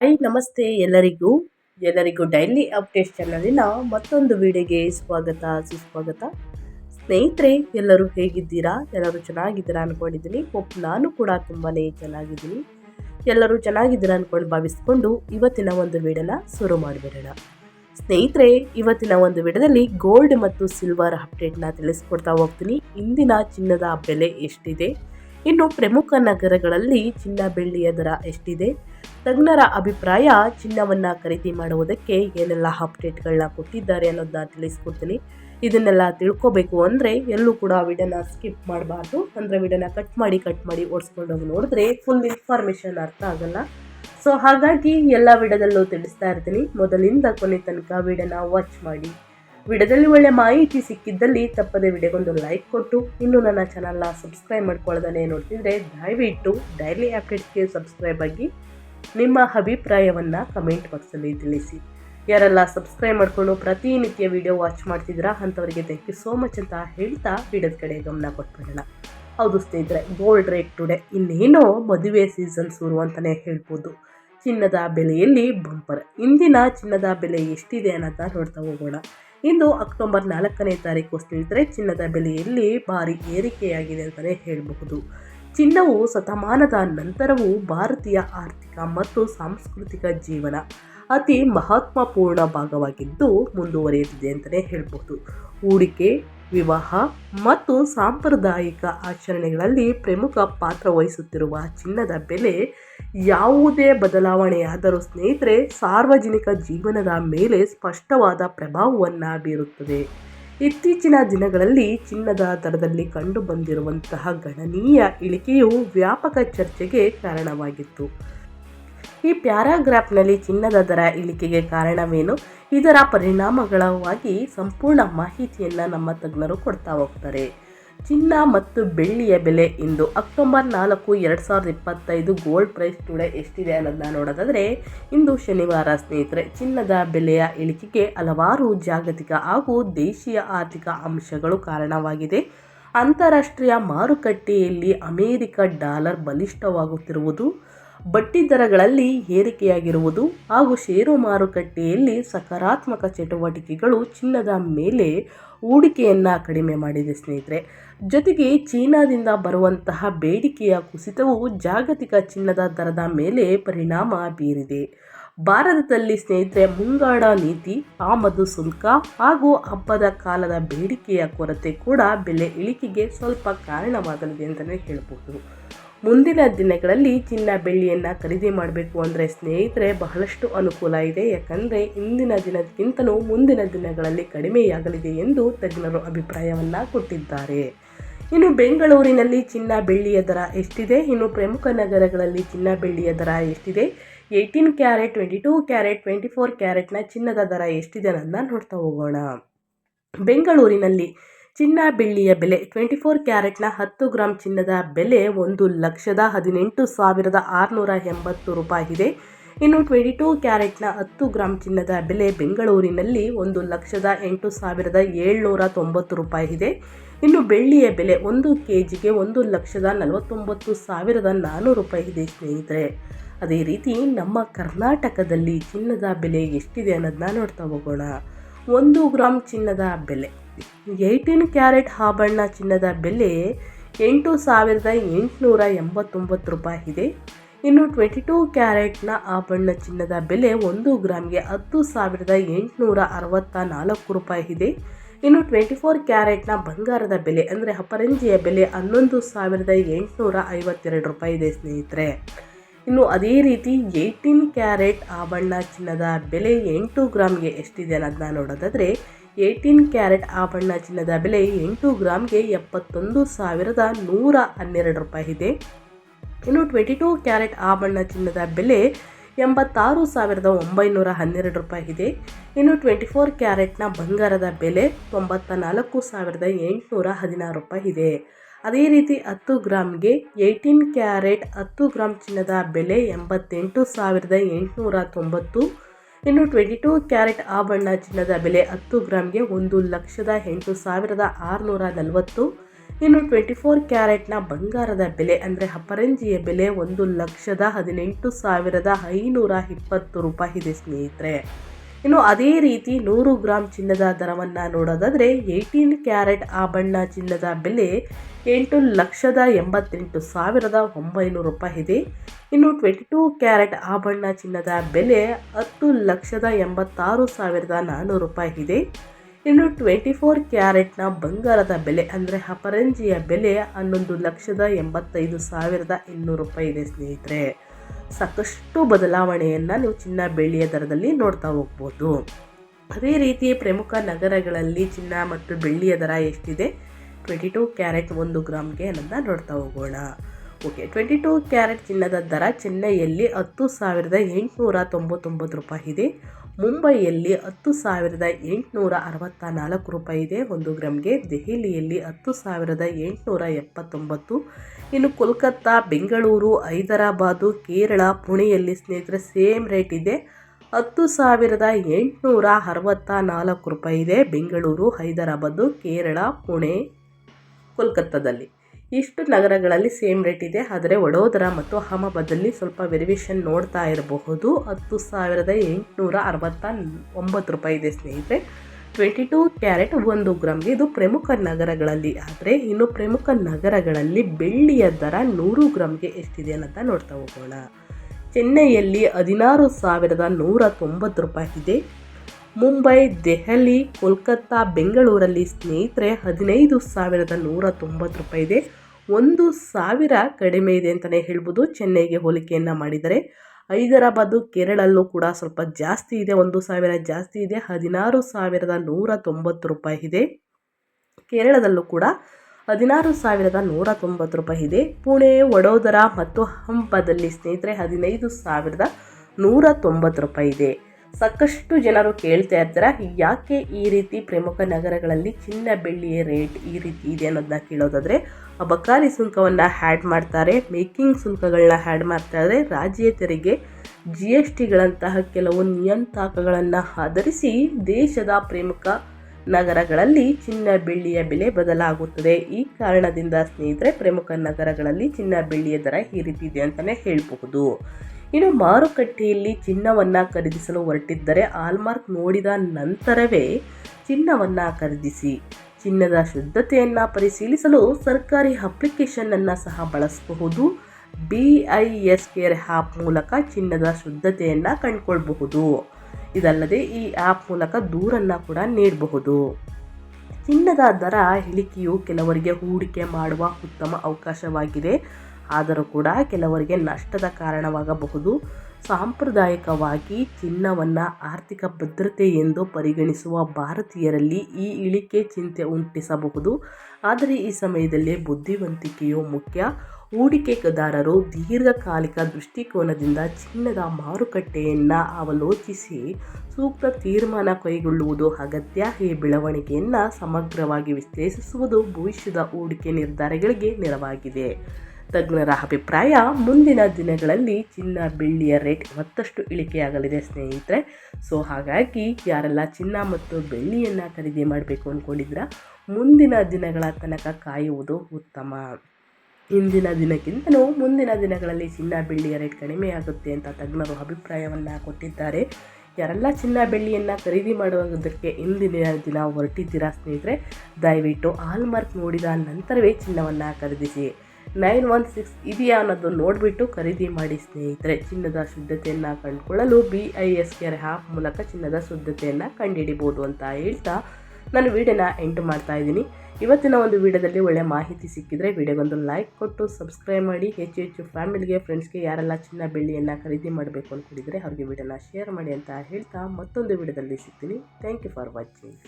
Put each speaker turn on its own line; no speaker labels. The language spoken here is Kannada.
ಹಾಯ್ ನಮಸ್ತೆ ಎಲ್ಲರಿಗೂ. ಎಲ್ಲರಿಗೂ ಡೈಲಿ ಅಪ್ಡೇಟ್ ಚಾನಲಿನ ಮತ್ತೊಂದು ವಿಡಿಯೋಗೆ ಸ್ವಾಗತ, ಸುಸ್ವಾಗತ. ಸ್ನೇಹಿತರೆ, ಎಲ್ಲರೂ ಹೇಗಿದ್ದೀರಾ? ಎಲ್ಲರೂ ಚೆನ್ನಾಗಿದ್ದೀರಾ ಅಂದ್ಕೊಂಡಿದ್ದೀನಿ ಒಪ್ ನಾನು ಕೂಡ ತುಂಬಾ ಚೆನ್ನಾಗಿದ್ದೀನಿ. ಎಲ್ಲರೂ ಚೆನ್ನಾಗಿದ್ದೀರಾ ಅಂದ್ಕೊಂಡು ಭಾವಿಸ್ಕೊಂಡು ಇವತ್ತಿನ ಒಂದು ವಿಡಿಯೋನ ಶುರು ಮಾಡಿಬಿಡೋಣ. ಸ್ನೇಹಿತರೆ, ಇವತ್ತಿನ ಒಂದು ವಿಡಿಯೋದಲ್ಲಿ ಗೋಲ್ಡ್ ಮತ್ತು ಸಿಲ್ವರ್ ಅಪ್ಡೇಟ್ನ ತಿಳಿಸ್ಕೊಡ್ತಾ ಹೋಗ್ತೀನಿ. ಇಂದಿನ ಚಿನ್ನದ ಬೆಲೆ ಎಷ್ಟಿದೆ? ಇನ್ನು ಪ್ರಮುಖ ನಗರಗಳಲ್ಲಿ ಚಿನ್ನ ಬೆಳ್ಳಿಯ ದರ ಎಷ್ಟಿದೆ? ತಜ್ಞರ ಅಭಿಪ್ರಾಯ, ಚಿನ್ನವನ್ನು ಖರೀದಿ ಮಾಡುವುದಕ್ಕೆ ಏನೆಲ್ಲ ಅಪ್ಡೇಟ್ಗಳನ್ನ ಕೊಟ್ಟಿದ್ದಾರೆ ಅನ್ನೋದನ್ನ ತಿಳಿಸ್ಕೊಡ್ತೀನಿ. ಇದನ್ನೆಲ್ಲ ತಿಳ್ಕೊಬೇಕು ಅಂದರೆ ಎಲ್ಲೂ ಕೂಡ ವಿಡನ ಸ್ಕಿಪ್ ಮಾಡಬಾರ್ದು. ಅಂದರೆ ವಿಡನ ಕಟ್ ಮಾಡಿ ಕಟ್ ಮಾಡಿ ಓಡಿಸ್ಕೊಂಡೋಗಿ ನೋಡಿದ್ರೆ ಫುಲ್ ಇನ್ಫಾರ್ಮೇಷನ್ ಅರ್ಥ ಆಗಲ್ಲ. ಸೊ ಹಾಗಾಗಿ ಎಲ್ಲ ವಿಡದಲ್ಲೂ ತಿಳಿಸ್ತಾ ಇರ್ತೀನಿ. ಮೊದಲಿಂದ ಕೊನೆ ತನಕ ವಿಡಿಯೋನ ವಾಚ್ ಮಾಡಿ. ವಿಡಿಯೋದಲ್ಲಿ ಒಳ್ಳೆ ಮಾಹಿತಿ ಸಿಕ್ಕಿದ್ದಲ್ಲಿ ತಪ್ಪದೆ ವಿಡಿಯೋಗೊಂದು ಲೈಕ್ ಕೊಟ್ಟು, ಇನ್ನು ನನ್ನ ಚಾನಲ್ನ ಸಬ್ಸ್ಕ್ರೈಬ್ ಮಾಡ್ಕೊಳ್ಳೋದನ್ನೇ ನೋಡ್ತಿದ್ರೆ ದಯವಿಟ್ಟು ಡೈಲಿ ಅಪ್ಡೇಟ್ಸ್ಗೆ ಸಬ್ಸ್ಕ್ರೈಬ್ ಆಗಿ ನಿಮ್ಮ ಅಭಿಪ್ರಾಯವನ್ನು ಕಮೆಂಟ್ ಬಾಕ್ಸಲ್ಲಿ ತಿಳಿಸಿ. ಯಾರೆಲ್ಲ ಸಬ್ಸ್ಕ್ರೈಬ್ ಮಾಡಿಕೊಂಡು ಪ್ರತಿನಿತ್ಯ ವಿಡಿಯೋ ವಾಚ್ ಮಾಡ್ತಿದ್ದೀರಾ ಅಂಥವರಿಗೆ ಥ್ಯಾಂಕ್ ಯು ಸೋ ಮಚ್ ಅಂತ ಹೇಳ್ತಾ ವಿಡಿಯೋದ ಕಡೆ ಗಮನ ಕೊಟ್ಬಿಡೋಣ. ಹೌದು ಸ್ನೇಹಿತರೆ ಗೋಲ್ಡ್ ರೇಟ್ ಟುಡೇ ಇನ್ನೇನೋ ಮದುವೆ ಸೀಸನ್ ಶುರು ಅಂತಲೇ ಹೇಳ್ಬೋದು. ಚಿನ್ನದ ಬೆಲೆಯಲ್ಲಿ ಬಂಪರ್ ಇಂದಿನ ಚಿನ್ನದ ಬೆಲೆ ಎಷ್ಟಿದೆ ಅನ್ನೋದನ್ನ ನೋಡ್ತಾ ಹೋಗೋಣ. ಇಂದು ಅಕ್ಟೋಬರ್ ನಾಲ್ಕನೇ ತಾರೀಕು ಸ್ನೇಹಿತರೆ, ಚಿನ್ನದ ಬೆಲೆಯಲ್ಲಿ ಭಾರಿ ಏರಿಕೆಯಾಗಿದೆ ಅಂತಲೇ ಹೇಳಬಹುದು. ಚಿನ್ನವು ಶತಮಾನದ ನಂತರವೂ ಭಾರತೀಯ ಆರ್ಥಿಕ ಮತ್ತು ಸಾಂಸ್ಕೃತಿಕ ಜೀವನ ಅತಿ ಮಹತ್ವಪೂರ್ಣ ಭಾಗವಾಗಿದ್ದು ಮುಂದುವರಿಯುತ್ತಿದೆ ಅಂತಲೇ ಹೇಳಬಹುದು. ಹೂಡಿಕೆ ವಿವಾಹ ಮತ್ತು ಸಾಂಪ್ರದಾಯಿಕ ಆಚರಣೆಗಳಲ್ಲಿ ಪ್ರಮುಖ ಪಾತ್ರ ವಹಿಸುತ್ತಿರುವ ಚಿನ್ನದ ಬೆಲೆ ಯಾವುದೇ ಬದಲಾವಣೆಯಾದರೂ ಸ್ನೇಹಿತರೆ, ಸಾರ್ವಜನಿಕ ಜೀವನದ ಮೇಲೆ ಸ್ಪಷ್ಟವಾದ ಪ್ರಭಾವವನ್ನು ಬೀರುತ್ತದೆ. ಇತ್ತೀಚಿನ ದಿನಗಳಲ್ಲಿ ಚಿನ್ನದ ದರದಲ್ಲಿ ಕಂಡುಬಂದಿರುವಂತಹ ಗಣನೀಯ ಇಳಿಕೆಯು ವ್ಯಾಪಕ ಚರ್ಚೆಗೆ ಕಾರಣವಾಗಿತ್ತು. ಈ ಪ್ಯಾರಾಗ್ರಾಫ್ನಲ್ಲಿ ಚಿನ್ನದ ದರ ಇಳಿಕೆಗೆ ಕಾರಣವೇನು? ಇದರ ಪರಿಣಾಮಗಳವಾಗಿ ಸಂಪೂರ್ಣ ಮಾಹಿತಿಯನ್ನು ನಮ್ಮ ತಜ್ಞರು ಕೊಡ್ತಾ ಹೋಗ್ತಾರೆ. ಚಿನ್ನ ಮತ್ತು ಬೆಳ್ಳಿಯ ಬೆಲೆ ಇಂದು ಅಕ್ಟೋಬರ್ ನಾಲ್ಕು, ಎರಡು ಸಾವಿರದ ಇಪ್ಪತ್ತೈದು ಗೋಲ್ಡ್ ಪ್ರೈಸ್ ಟುಡೇ ಎಷ್ಟಿದೆ ಅನ್ನೋದನ್ನ ನೋಡೋದಾದರೆ, ಇಂದು ಶನಿವಾರ ಸ್ನೇಹಿತರೆ, ಚಿನ್ನದ ಬೆಲೆಯ ಇಳಿಕೆಗೆ ಹಲವಾರು ಜಾಗತಿಕ ಹಾಗೂ ದೇಶೀಯ ಆರ್ಥಿಕ ಅಂಶಗಳು ಕಾರಣವಾಗಿದೆ. ಅಂತಾರಾಷ್ಟ್ರೀಯ ಮಾರುಕಟ್ಟೆಯಲ್ಲಿ ಅಮೇರಿಕ ಡಾಲರ್ ಬಲಿಷ್ಠವಾಗುತ್ತಿರುವುದು ಬಡ್ಡಿ ದರಗಳಲ್ಲಿ ಏರಿಕೆಯಾಗಿರುವುದು ಹಾಗೂ ಷೇರು ಮಾರುಕಟ್ಟೆಯಲ್ಲಿ ಸಕಾರಾತ್ಮಕ ಚಟುವಟಿಕೆಗಳು ಚಿನ್ನದ ಮೇಲೆ ಹೂಡಿಕೆಯನ್ನು ಕಡಿಮೆ ಮಾಡಿದೆ ಸ್ನೇಹಿತರೆ. ಜೊತೆಗೆ ಚೀನಾದಿಂದ ಬರುವಂತಹ ಬೇಡಿಕೆಯ ಕುಸಿತವು ಜಾಗತಿಕ ಚಿನ್ನದ ದರದ ಮೇಲೆ ಪರಿಣಾಮ ಬೀರಿದೆ. ಭಾರತದಲ್ಲಿ ಸ್ನೇಹಿತರೆ, ಮುಂಗಾಡ ನೀತಿ, ಆಮದು ಸುಂಕ ಹಾಗೂ ಹಬ್ಬದ ಕಾಲದ ಬೇಡಿಕೆಯ ಕೊರತೆ ಕೂಡ ಬೆಲೆ ಇಳಿಕೆಗೆ ಸ್ವಲ್ಪ ಕಾರಣವಾಗಲಿದೆ ಅಂತಲೇ ಹೇಳಬಹುದು. ಮುಂದಿನ ದಿನಗಳಲ್ಲಿ ಚಿನ್ನ ಬೆಳ್ಳಿಯನ್ನು ಖರೀದಿ ಮಾಡಬೇಕು ಅಂದರೆ ಸ್ನೇಹಿತರೆ ಬಹಳಷ್ಟು ಅನುಕೂಲ ಇದೆ. ಯಾಕಂದರೆ ಇಂದಿನ ದಿನಕ್ಕಿಂತಲೂ ಮುಂದಿನ ದಿನಗಳಲ್ಲಿ ಕಡಿಮೆಯಾಗಲಿದೆ ಎಂದು ತಜ್ಞರು ಅಭಿಪ್ರಾಯವನ್ನು ಕೊಟ್ಟಿದ್ದಾರೆ. ಇನ್ನು ಬೆಂಗಳೂರಿನಲ್ಲಿ ಚಿನ್ನ ಬೆಳ್ಳಿಯ ದರ ಎಷ್ಟಿದೆ? ಇನ್ನು ಪ್ರಮುಖ ನಗರಗಳಲ್ಲಿ ಚಿನ್ನ ಬೆಳ್ಳಿಯ ದರ ಎಷ್ಟಿದೆ? Eighteen carat, twenty two carat, twenty four ಕ್ಯಾರೆಟ್ನ ಚಿನ್ನದ ದರ ಎಷ್ಟಿದೆ ಅನ್ನೋದನ್ನ ನೋಡ್ತಾ ಹೋಗೋಣ. ಬೆಂಗಳೂರಿನಲ್ಲಿ ಚಿನ್ನ ಬೆಳ್ಳಿಯ ಬೆಲೆ ಟ್ವೆಂಟಿ ಫೋರ್ ಕ್ಯಾರೆಟ್ನ ಹತ್ತು ಗ್ರಾಮ್ ಚಿನ್ನದ ಬೆಲೆ ಒಂದು ಲಕ್ಷದ ಹದಿನೆಂಟು ಸಾವಿರದ ಆರುನೂರ ಎಂಬತ್ತು ರೂಪಾಯಿ ಇದೆ ಇನ್ನು ಟ್ವೆಂಟಿ ಟೂ ಕ್ಯಾರೆಟ್ನ ಹತ್ತು ಗ್ರಾಮ್ ಚಿನ್ನದ ಬೆಲೆ ಬೆಂಗಳೂರಿನಲ್ಲಿ ಒಂದು ಲಕ್ಷದ ಎಂಟು ಸಾವಿರದ ಏಳ್ನೂರ ತೊಂಬತ್ತು ರೂಪಾಯಿ ಇದೆ ಇನ್ನು ಬೆಳ್ಳಿಯ ಬೆಲೆ ಒಂದು ಕೆ ಜಿಗೆ ಒಂದು ಲಕ್ಷದ ನಲವತ್ತೊಂಬತ್ತು ಸಾವಿರದ ನಾನ್ನೂರು ರೂಪಾಯಿ ಇದೆ ಸ್ನೇಹಿತರೆ. ಅದೇ ರೀತಿ ನಮ್ಮ ಕರ್ನಾಟಕದಲ್ಲಿ ಚಿನ್ನದ ಬೆಲೆ ಎಷ್ಟಿದೆ ಅನ್ನೋದನ್ನ ನೋಡ್ತಾ ಹೋಗೋಣ. ಒಂದು ಗ್ರಾಮ್ ಚಿನ್ನದ ಬೆಲೆ ಏಯ್ಟೀನ್ ಕ್ಯಾರೆಟ್ ಆಭರಣ ಚಿನ್ನದ ಬೆಲೆ ಎಂಟು ಸಾವಿರದ ಎಂಟುನೂರ ಎಂಬತ್ತೊಂಬತ್ತು ರೂಪಾಯಿ ಇದೆ. ಇನ್ನು ಟ್ವೆಂಟಿ ಟೂ ಕ್ಯಾರೆಟ್ನ ಆಭರಣ ಚಿನ್ನದ ಬೆಲೆ ಒಂದು ಗ್ರಾಮ್ಗೆ ಹತ್ತು ಸಾವಿರದ ಎಂಟುನೂರ ಅರವತ್ತ ನಾಲ್ಕು ರೂಪಾಯಿ ಇದೆ. ಇನ್ನು ಟ್ವೆಂಟಿ ಫೋರ್ ಕ್ಯಾರೆಟ್ನ ಬಂಗಾರದ ಬೆಲೆ ಅಂದರೆ ಅಪರಂಜಿಯ ಬೆಲೆ ಹನ್ನೊಂದು ಸಾವಿರದ ಎಂಟುನೂರ ಐವತ್ತೆರಡು ರೂಪಾಯಿ ಇದೆ ಸ್ನೇಹಿತರೆ. ಇನ್ನು ಅದೇ ರೀತಿ ಏಯ್ಟೀನ್ ಕ್ಯಾರೆಟ್ ಆಭರಣ ಚಿನ್ನದ ಬೆಲೆ ಎಂಟು ಗ್ರಾಮ್ಗೆ ಎಷ್ಟಿದೆ ಅನ್ನೋದನ್ನ ನೋಡೋದಾದರೆ ಏಯ್ಟೀನ್ ಕ್ಯಾರೆಟ್ ಆಭರಣ ಚಿನ್ನದ ಬೆಲೆ ಎಂಟು ಗ್ರಾಮ್ಗೆ ಎಪ್ಪತ್ತೊಂದು ಸಾವಿರದ ನೂರ ಹನ್ನೆರಡು ರೂಪಾಯಿ ಇದೆ. ಇನ್ನು ಟ್ವೆಂಟಿ ಟೂ ಕ್ಯಾರೆಟ್ ಆಭರಣ ಚಿನ್ನದ ಬೆಲೆ ಎಂಬತ್ತಾರು ಸಾವಿರದ ಒಂಬೈನೂರ ಹನ್ನೆರಡು ರೂಪಾಯಿ ಇದೆ. ಇನ್ನು ಟ್ವೆಂಟಿ ಫೋರ್ ಕ್ಯಾರೆಟ್ನ ಬಂಗಾರದ ಬೆಲೆ ತೊಂಬತ್ತ ನಾಲ್ಕು ಸಾವಿರದ ಎಂಟುನೂರ ಹದಿನಾರು ರೂಪಾಯಿ ಇದೆ. ಅದೇ ರೀತಿ ಹತ್ತು ಗ್ರಾಮ್ಗೆ ಏಯ್ಟೀನ್ ಕ್ಯಾರೆಟ್ ಹತ್ತು ಗ್ರಾಮ್ ಚಿನ್ನದ ಬೆಲೆ ಎಂಬತ್ತೆಂಟು ಸಾವಿರದ ಎಂಟುನೂರ ತೊಂಬತ್ತು ಇನ್ನು ಟ್ವೆಂಟಿ ಟೂ ಕ್ಯಾರೆಟ್ ಆಭರಣ ಚಿನ್ನದ ಬೆಲೆ ಹತ್ತು ಗ್ರಾಮ್ಗೆ ಒಂದು ಲಕ್ಷದ ಎಂಟು ಸಾವಿರದ ಆರುನೂರ ನಲವತ್ತು. ಇನ್ನು ಟ್ವೆಂಟಿ ಫೋರ್ ಕ್ಯಾರೆಟ್ನ ಬಂಗಾರದ ಬೆಲೆ ಅಂದರೆ ಅಪರಂಜಿಯ ಬೆಲೆ ಒಂದು ಲಕ್ಷದ ಹದಿನೆಂಟು ಸಾವಿರದ ಐನೂರ ಇಪ್ಪತ್ತು ರೂಪಾಯಿ ಇದೆ ಸ್ನೇಹಿತರೆ. ಇನ್ನು ಅದೇ ರೀತಿ ನೂರು ಗ್ರಾಮ್ ಚಿನ್ನದ ದರವನ್ನು ನೋಡೋದಾದರೆ ಏಯ್ಟೀನ್ ಕ್ಯಾರೆಟ್ ಆಭರಣ ಚಿನ್ನದ ಬೆಲೆ ಎಂಟು ಲಕ್ಷದ ಎಂಬತ್ತೆಂಟು ಸಾವಿರದ ಒಂಬೈನೂರು ರೂಪಾಯಿ ಇದೆ. ಇನ್ನು ಟ್ವೆಂಟಿ ಟೂ ಕ್ಯಾರೆಟ್ ಆಭರಣ ಚಿನ್ನದ ಬೆಲೆ ಹತ್ತು ಲಕ್ಷದ ಎಂಬತ್ತಾರು ಸಾವಿರದ ನಾನ್ನೂರು ರೂಪಾಯಿ ಇದೆ. ಇನ್ನು ಟ್ವೆಂಟಿ ಫೋರ್ ಕ್ಯಾರೆಟ್ನ ಬಂಗಾರದ ಬೆಲೆ ಅಂದರೆ ಅಪರಂಜಿಯ ಬೆಲೆ ಹನ್ನೊಂದು ಲಕ್ಷದ ಎಂಬತ್ತೈದು ಸಾವಿರದ ಇನ್ನೂರು ರೂಪಾಯಿ ಇದೆ ಸ್ನೇಹಿತರೆ. ಸಾಕಷ್ಟು ಬದಲಾವಣೆಯನ್ನು ನೀವು ಚಿನ್ನ ಬೆಳ್ಳಿಯ ದರದಲ್ಲಿ ನೋಡ್ತಾ ಹೋಗ್ಬೋದು. ಅದೇ ರೀತಿ ಪ್ರಮುಖ ನಗರಗಳಲ್ಲಿ ಚಿನ್ನ ಮತ್ತು ಬೆಳ್ಳಿಯ ದರ ಎಷ್ಟಿದೆ? ಟ್ವೆಂಟಿ ಟೂ ಕ್ಯಾರೆಟ್ ಒಂದು ಗ್ರಾಮ್ಗೆ ಅನ್ನೋದನ್ನ ನೋಡ್ತಾ ಹೋಗೋಣ. ಓಕೆ ಟ್ವೆಂಟಿ ಟೂ ಕ್ಯಾರೆಟ್ ಚಿನ್ನದ ದರ ಚೆನ್ನೈಯಲ್ಲಿ ಹತ್ತು ಸಾವಿರದ ಎಂಟುನೂರ ತೊಂಬತ್ತೊಂಬತ್ತು ರೂಪಾಯಿ ಇದೆ. ಮುಂಬೈಯಲ್ಲಿ ಹತ್ತು ಸಾವಿರದ ಎಂಟುನೂರ ಅರವತ್ತ ನಾಲ್ಕು ರೂಪಾಯಿ ಇದೆ ಒಂದು ಗ್ರಾಮ್ಗೆ ದೆಹಲಿಯಲ್ಲಿ ಹತ್ತು ಸಾವಿರದ ಎಂಟುನೂರ ಎಪ್ಪತ್ತೊಂಬತ್ತು. ಇನ್ನು ಕೋಲ್ಕತ್ತಾ, ಬೆಂಗಳೂರು, ಹೈದರಾಬಾದು, ಕೇರಳ, ಪುಣೆಯಲ್ಲಿ ಸ್ನೇಹಿತರೆ ಸೇಮ್ ರೇಟ್ ಇದೆ. ಹತ್ತು ಸಾವಿರದ ಎಂಟುನೂರ ಅರವತ್ತ ನಾಲ್ಕು ರೂಪಾಯಿ ಇದೆ ಬೆಂಗಳೂರು, ಹೈದರಾಬಾದು, ಕೇರಳ, ಪುಣೆ, ಕೋಲ್ಕತ್ತಾದಲ್ಲಿ. ಇಷ್ಟು ನಗರಗಳಲ್ಲಿ ಸೇಮ್ ರೇಟ್ ಇದೆ, ಆದರೆ ವಡೋದರ ಮತ್ತು ಅಹಮದಾಬಾದಲ್ಲಿ ಸ್ವಲ್ಪ ವೆರಿವೇಷನ್ ನೋಡ್ತಾ ಇರಬಹುದು. ಹತ್ತು ಸಾವಿರದ ಎಂಟುನೂರ ಅರವತ್ತ ಒಂಬತ್ತು ರೂಪಾಯಿ ಇದೆ ಸ್ನೇಹಿತರೆ. ಟ್ವೆಂಟಿ ಟು ಕ್ಯಾರೆಟ್ ಒಂದು ಗ್ರಾಮ್ಗೆ ಇದು ಪ್ರಮುಖ ನಗರಗಳಲ್ಲಿ, ಆದರೆ ಇನ್ನು ಪ್ರಮುಖ ನಗರಗಳಲ್ಲಿ ಬೆಳ್ಳಿಯ ದರ ನೂರು ಗ್ರಾಮ್ಗೆ ಎಷ್ಟಿದೆ ಅಂತ ನೋಡ್ತಾ ಹೋಗೋಣ. ಚೆನ್ನೈಯಲ್ಲಿ ಹದಿನಾರು ಸಾವಿರದ ನೂರ ತೊಂಬತ್ತು ರೂಪಾಯಿ ಇದೆ. ಮುಂಬೈ, ದೆಹಲಿ, ಕೋಲ್ಕತ್ತಾ, ಬೆಂಗಳೂರಲ್ಲಿ ಸ್ನೇಹಿತರೆ, ಹದಿನೈದು ಸಾವಿರದ ನೂರ ತೊಂಬತ್ತು ರೂಪಾಯಿ ಇದೆ ಒಂದು ಸಾವಿರ ಕಡಿಮೆ ಇದೆ ಅಂತಲೇ ಹೇಳ್ಬೋದು. ಚೆನ್ನೈಗೆ ಹೋಲಿಕೆಯನ್ನು ಮಾಡಿದರೆ ಹೈದರಾಬಾದು ಕೇರಳಲ್ಲೂ ಕೂಡ ಸ್ವಲ್ಪ ಜಾಸ್ತಿ ಇದೆ. ಒಂದು ಸಾವಿರ ಜಾಸ್ತಿ ಇದೆ. ಹದಿನಾರು ಸಾವಿರದ ನೂರ ತೊಂಬತ್ತು ರೂಪಾಯಿ ಇದೆ. ಕೇರಳದಲ್ಲೂ ಕೂಡ ಹದಿನಾರು ಸಾವಿರದ ನೂರ ತೊಂಬತ್ತು ರೂಪಾಯಿ ಇದೆ. ಪುಣೆ, ವಡೋದರಾ ಮತ್ತು ಹಂಪದಲ್ಲಿ ಸ್ನೇಹಿತರೆ, ಹದಿನೈದು ಸಾವಿರದ ನೂರ ತೊಂಬತ್ತು ರೂಪಾಯಿ ಇದೆ. ಸಾಕಷ್ಟು ಜನರು ಕೇಳ್ತಾ ಇರ್ತಾರೆ ಯಾಕೆ ಈ ರೀತಿ ಪ್ರಮುಖ ನಗರಗಳಲ್ಲಿ ಚಿನ್ನ ಬೆಳ್ಳಿಯ ರೇಟ್ ಈ ರೀತಿ ಇದೆ ಅನ್ನೋದನ್ನ ಕೇಳೋದಾದರೆ, ಅಬಕಾರಿ ಸುಂಕವನ್ನು ಹ್ಯಾಡ್ ಮಾಡ್ತಾರೆ, ಮೇಕಿಂಗ್ ಸುಂಕಗಳನ್ನ ಹ್ಯಾಡ್ ಮಾಡ್ತಾರೆ, ರಾಜ್ಯ ತೆರಿಗೆ ಜಿ ಎಸ್ ಟಿಗಳಂತಹ ಕೆಲವು ನಿಯಂತ್ರಕಗಳನ್ನು ಆಧರಿಸಿ ದೇಶದ ಪ್ರಮುಖ ನಗರಗಳಲ್ಲಿ ಚಿನ್ನ ಬೆಳ್ಳಿಯ ಬೆಲೆ ಬದಲಾಗುತ್ತದೆ. ಈ ಕಾರಣದಿಂದ ಸ್ನೇಹಿತರೆ, ಪ್ರಮುಖ ನಗರಗಳಲ್ಲಿ ಚಿನ್ನ ಬೆಳ್ಳಿಯ ದರ ಈ ರೀತಿ ಇದೆ ಅಂತಲೇ ಹೇಳಬಹುದು. ಇನ್ನು ಮಾರುಕಟ್ಟೆಯಲ್ಲಿ ಚಿನ್ನವನ್ನು ಖರೀದಿಸಲು ಹೊರಟಿದ್ದರೆ ಆಲ್ಮಾರ್ಕ್ ನೋಡಿದ ನಂತರವೇ ಚಿನ್ನವನ್ನು ಖರೀದಿಸಿ, ಚಿನ್ನದ ಶುದ್ಧತೆಯನ್ನು ಪರಿಶೀಲಿಸಲು ಸರ್ಕಾರಿ ಅಪ್ಲಿಕೇಶನನ್ನು ಸಹ ಬಳಸಬಹುದು. B I S care app ಮೂಲಕ ಚಿನ್ನದ ಶುದ್ಧತೆಯನ್ನು ಕಂಡುಕೊಳ್ಬಹುದು. ಇದಲ್ಲದೆ ಈ ಆ್ಯಪ್ ಮೂಲಕ ದೂರನ್ನು ಕೂಡ ನೀಡಬಹುದು. ಚಿನ್ನದ ದರ ಇಳಿಕೆಯು ಕೆಲವರಿಗೆ ಹೂಡಿಕೆ ಮಾಡುವ ಉತ್ತಮ ಅವಕಾಶವಾಗಿದೆ. ಆದರೂ ಕೂಡ ಕೆಲವರಿಗೆ ನಷ್ಟದ ಕಾರಣವಾಗಬಹುದು. ಸಾಂಪ್ರದಾಯಿಕವಾಗಿ ಚಿನ್ನವನ್ನು ಆರ್ಥಿಕ ಭದ್ರತೆ ಎಂದು ಪರಿಗಣಿಸುವ ಭಾರತೀಯರಲ್ಲಿ ಈ ಇಳಿಕೆ ಚಿಂತೆ ಉಂಟಿಸಬಹುದು. ಆದರೆ ಈ ಸಮಯದಲ್ಲಿ ಬುದ್ಧಿವಂತಿಕೆಯು ಮುಖ್ಯ. ಹೂಡಿಕೆದಾರರು ದೀರ್ಘಕಾಲಿಕ ದೃಷ್ಟಿಕೋನದಿಂದ ಚಿನ್ನದ ಮಾರುಕಟ್ಟೆಯನ್ನು ಅವಲೋಕಿಸಿ ಸೂಕ್ತ ತೀರ್ಮಾನ ಕೈಗೊಳ್ಳುವುದು ಅಗತ್ಯ. ಈ ಬೆಳವಣಿಗೆಯನ್ನು ಸಮಗ್ರವಾಗಿ ವಿಶ್ಲೇಷಿಸುವುದು ಭವಿಷ್ಯದ ಹೂಡಿಕೆ ನಿರ್ಧಾರಗಳಿಗೆ ನೆರವಾಗಿದೆ. ತಜ್ಞರ ಅಭಿಪ್ರಾಯ, ಮುಂದಿನ ದಿನಗಳಲ್ಲಿ ಚಿನ್ನ ಬೆಳ್ಳಿಯ ರೇಟ್ ಮತ್ತಷ್ಟು ಇಳಿಕೆಯಾಗಲಿದೆ ಸ್ನೇಹಿತರೆ. ಸೊ, ಹಾಗಾಗಿ ಯಾರೆಲ್ಲ ಚಿನ್ನ ಮತ್ತು ಬೆಳ್ಳಿಯನ್ನು ಖರೀದಿ ಮಾಡಬೇಕು ಅಂದ್ಕೊಂಡಿದ್ರ ಮುಂದಿನ ದಿನಗಳ ತನಕ ಕಾಯುವುದು ಉತ್ತಮ. ಇಂದಿನ ದಿನಕ್ಕಿಂತಲೂ ಮುಂದಿನ ದಿನಗಳಲ್ಲಿ ಚಿನ್ನ ಬೆಳ್ಳಿಯ ರೇಟ್ ಕಡಿಮೆಯಾಗುತ್ತೆ ಅಂತ ತಜ್ಞರು ಅಭಿಪ್ರಾಯವನ್ನು ಕೊಟ್ಟಿದ್ದಾರೆ. ಯಾರೆಲ್ಲ ಚಿನ್ನ ಬೆಳ್ಳಿಯನ್ನು ಖರೀದಿ ಮಾಡುವುದಕ್ಕೆ ಇಂದಿನ ದಿನ ಹೊರಟಿದ್ದೀರಾ ಸ್ನೇಹಿತರೆ? ದಯವಿಟ್ಟು ಆಲ್ಮಾರ್ಕ್ ನೋಡಿದ ನಂತರವೇ ಚಿನ್ನವನ್ನು ಖರೀದಿಸಿ. ನೈನ್ ಒನ್ ಸಿಕ್ಸ್ ಇದೆಯಾ ಅನ್ನೋದು ನೋಡಿಬಿಟ್ಟು ಖರೀದಿ ಮಾಡಿ ಸ್ನೇಹಿತರೆ. ಚಿನ್ನದ ಶುದ್ಧತೆಯನ್ನು ಕಂಡುಕೊಳ್ಳಲು B I S care app ಮೂಲಕ ಚಿನ್ನದ ಶುದ್ಧತೆಯನ್ನು ಕಂಡುಹಿಡಿಬೋದು ಅಂತ ಹೇಳ್ತಾ ನಾನು ವೀಡಿಯೋನ ಎಂಟು ಮಾಡ್ತಾ ಇದ್ದೀನಿ. ಇವತ್ತಿನ ಒಂದು ವಿಡಿಯೋದಲ್ಲಿ ಒಳ್ಳೆ ಮಾಹಿತಿ ಸಿಕ್ಕಿದರೆ ವಿಡಿಯೋಗೊಂದು ಲೈಕ್ ಕೊಟ್ಟು ಸಬ್ಸ್ಕ್ರೈಬ್ ಮಾಡಿ, ಹೆಚ್ಚು ಹೆಚ್ಚು ಫ್ಯಾಮಿಲಿಗೆ ಫ್ರೆಂಡ್ಸ್ಗೆ ಯಾರೆಲ್ಲ ಚಿನ್ನ ಬೆಳ್ಳಿಯನ್ನು ಖರೀದಿ ಮಾಡಬೇಕು ಅಂದ್ಕೊಂಡಿದ್ರೆ ಅವ್ರಿಗೆ ವಿಡಿಯೋನ ಶೇರ್ ಮಾಡಿ ಅಂತ ಹೇಳ್ತಾ ಮತ್ತೊಂದು ವಿಡಿಯೋದಲ್ಲಿ ಸಿಗ್ತೀನಿ. Thank you for watching